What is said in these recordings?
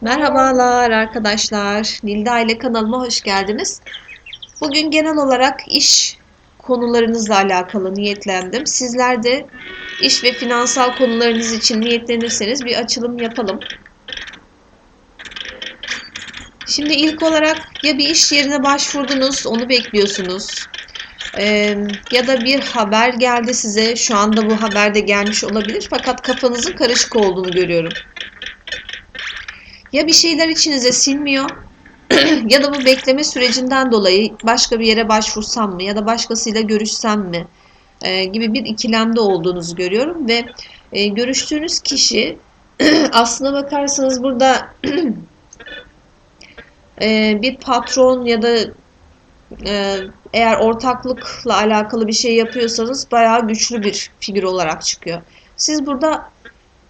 Merhabalar arkadaşlar. Nilda ile kanalıma hoş geldiniz. Bugün genel olarak iş konularınızla alakalı niyetlendim. Sizler de iş ve finansal konularınız için niyetlenirseniz bir açılım yapalım. Şimdi ilk olarak ya bir iş yerine başvurdunuz, onu bekliyorsunuz. Ee, ya da bir haber geldi size. Şu anda bu haber de gelmiş olabilir fakat kafanızın karışık olduğunu görüyorum. Ya bir şeyler içinize sinmiyor ya da bu bekleme sürecinden dolayı başka bir yere başvursam mı ya da başkasıyla görüşsem mi e, gibi bir ikilemde olduğunuzu görüyorum ve e, görüştüğünüz kişi aslına bakarsanız burada e, bir patron ya da e, eğer ortaklıkla alakalı bir şey yapıyorsanız bayağı güçlü bir figür olarak çıkıyor. Siz burada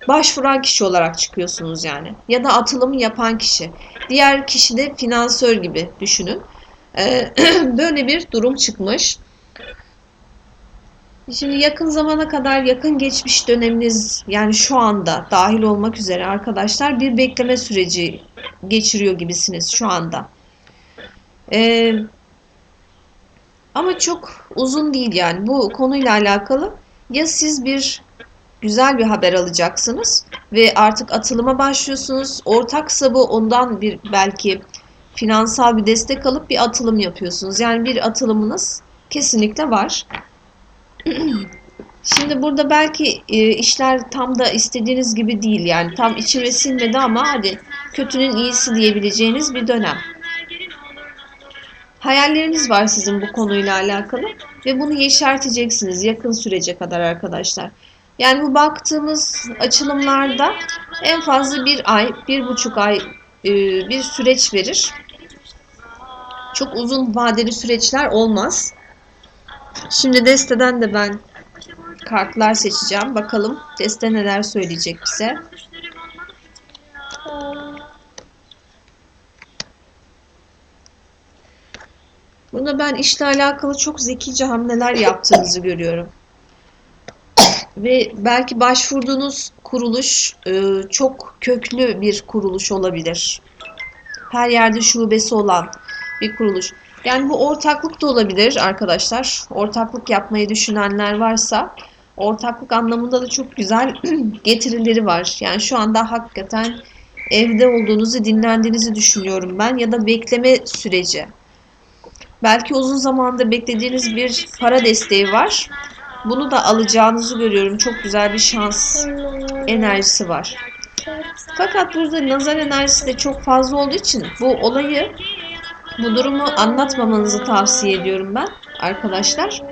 başvuran kişi olarak çıkıyorsunuz yani. Ya da atılımı yapan kişi. Diğer kişi de finansör gibi düşünün. Ee, böyle bir durum çıkmış. Şimdi yakın zamana kadar yakın geçmiş döneminiz yani şu anda dahil olmak üzere arkadaşlar bir bekleme süreci geçiriyor gibisiniz şu anda. Ee, ama çok uzun değil yani bu konuyla alakalı ya siz bir güzel bir haber alacaksınız ve artık atılıma başlıyorsunuz. Ortaksa bu ondan bir belki finansal bir destek alıp bir atılım yapıyorsunuz. Yani bir atılımınız kesinlikle var. Şimdi burada belki e, işler tam da istediğiniz gibi değil yani tam içime sinmedi ama hadi kötünün iyisi diyebileceğiniz bir dönem. Hayalleriniz var sizin bu konuyla alakalı ve bunu yeşerteceksiniz yakın sürece kadar arkadaşlar. Yani bu baktığımız açılımlarda en fazla bir ay, bir buçuk ay e, bir süreç verir. Çok uzun vadeli süreçler olmaz. Şimdi desteden de ben kartlar seçeceğim. Bakalım deste neler söyleyecek bize. Burada ben işle alakalı çok zekice hamleler yaptığınızı görüyorum ve belki başvurduğunuz kuruluş e, çok köklü bir kuruluş olabilir. Her yerde şubesi olan bir kuruluş. Yani bu ortaklık da olabilir arkadaşlar. Ortaklık yapmayı düşünenler varsa ortaklık anlamında da çok güzel getirileri var. Yani şu anda hakikaten evde olduğunuzu, dinlendiğinizi düşünüyorum ben ya da bekleme süreci. Belki uzun zamandır beklediğiniz bir para desteği var bunu da alacağınızı görüyorum. Çok güzel bir şans enerjisi var. Fakat burada nazar enerjisi de çok fazla olduğu için bu olayı, bu durumu anlatmamanızı tavsiye ediyorum ben arkadaşlar.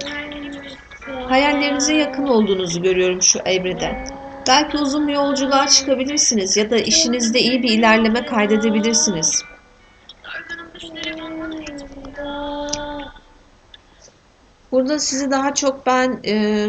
Hayallerinize yakın olduğunuzu görüyorum şu evrede. Belki uzun bir yolculuğa çıkabilirsiniz ya da işinizde iyi bir ilerleme kaydedebilirsiniz. Burada sizi daha çok ben e,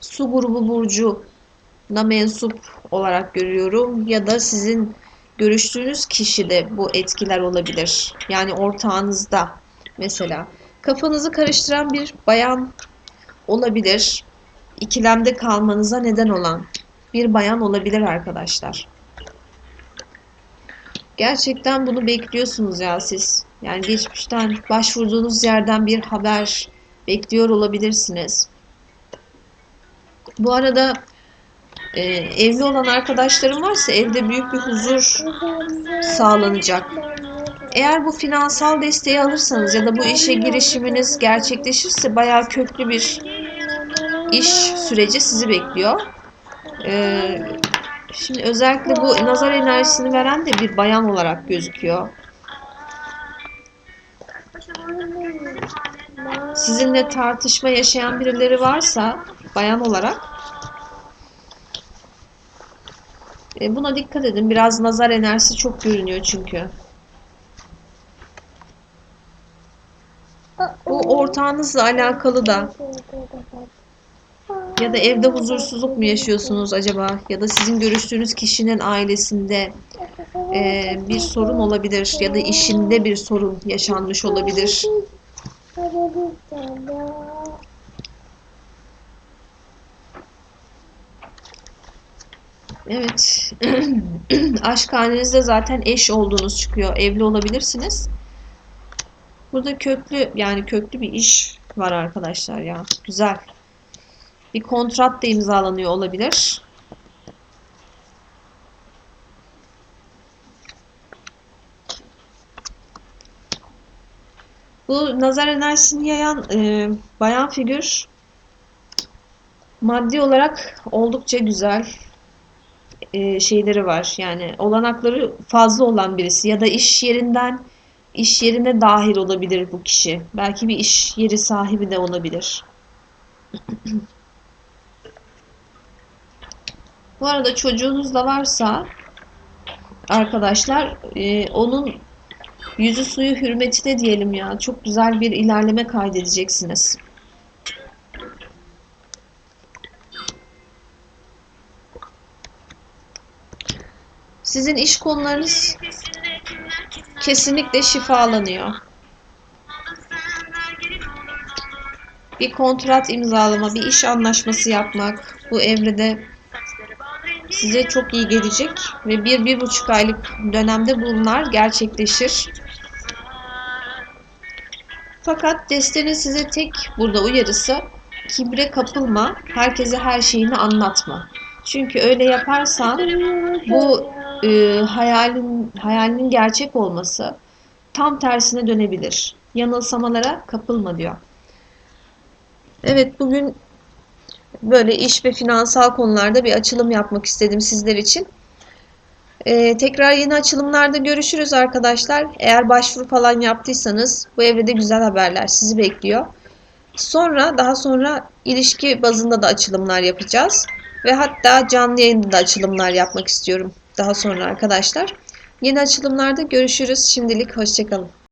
su grubu burcuna mensup olarak görüyorum ya da sizin görüştüğünüz kişide bu etkiler olabilir. Yani ortağınızda mesela kafanızı karıştıran bir bayan olabilir. İkilemde kalmanıza neden olan bir bayan olabilir arkadaşlar. Gerçekten bunu bekliyorsunuz ya siz. Yani geçmişten başvurduğunuz yerden bir haber, bekliyor olabilirsiniz. Bu arada e, evli olan arkadaşlarım varsa evde büyük bir huzur sağlanacak. Eğer bu finansal desteği alırsanız ya da bu işe girişiminiz gerçekleşirse bayağı köklü bir iş süreci sizi bekliyor. Ee, şimdi özellikle bu nazar enerjisini veren de bir bayan olarak gözüküyor. Sizinle tartışma yaşayan birileri varsa bayan olarak e, buna dikkat edin. Biraz nazar enerjisi çok görünüyor çünkü. Bu ortağınızla alakalı da ya da evde huzursuzluk mu yaşıyorsunuz acaba? Ya da sizin görüştüğünüz kişinin ailesinde e, bir sorun olabilir ya da işinde bir sorun yaşanmış olabilir. Evet. Aşk halinizde zaten eş olduğunuz çıkıyor. Evli olabilirsiniz. Burada köklü yani köklü bir iş var arkadaşlar ya. Güzel. Bir kontrat da imzalanıyor olabilir. Bu nazar enerjisini yayan e, bayan figür maddi olarak oldukça güzel e, şeyleri var. Yani olanakları fazla olan birisi ya da iş yerinden iş yerine dahil olabilir bu kişi. Belki bir iş yeri sahibi de olabilir. Bu arada çocuğunuz da varsa arkadaşlar e, onun yüzü suyu hürmetine diyelim ya. Çok güzel bir ilerleme kaydedeceksiniz. Sizin iş konularınız kesinlikle şifalanıyor. Bir kontrat imzalama, bir iş anlaşması yapmak bu evrede size çok iyi gelecek ve bir, bir buçuk aylık dönemde bunlar gerçekleşir. Fakat destenin size tek burada uyarısı kibre kapılma, herkese her şeyini anlatma. Çünkü öyle yaparsan bu e, hayalin hayalinin gerçek olması tam tersine dönebilir. Yanılsamalara kapılma diyor. Evet bugün böyle iş ve finansal konularda bir açılım yapmak istedim sizler için. Ee, tekrar yeni açılımlarda görüşürüz arkadaşlar. Eğer başvuru falan yaptıysanız bu evrede güzel haberler sizi bekliyor. Sonra daha sonra ilişki bazında da açılımlar yapacağız. Ve hatta canlı yayında da açılımlar yapmak istiyorum daha sonra arkadaşlar. Yeni açılımlarda görüşürüz. Şimdilik hoşçakalın.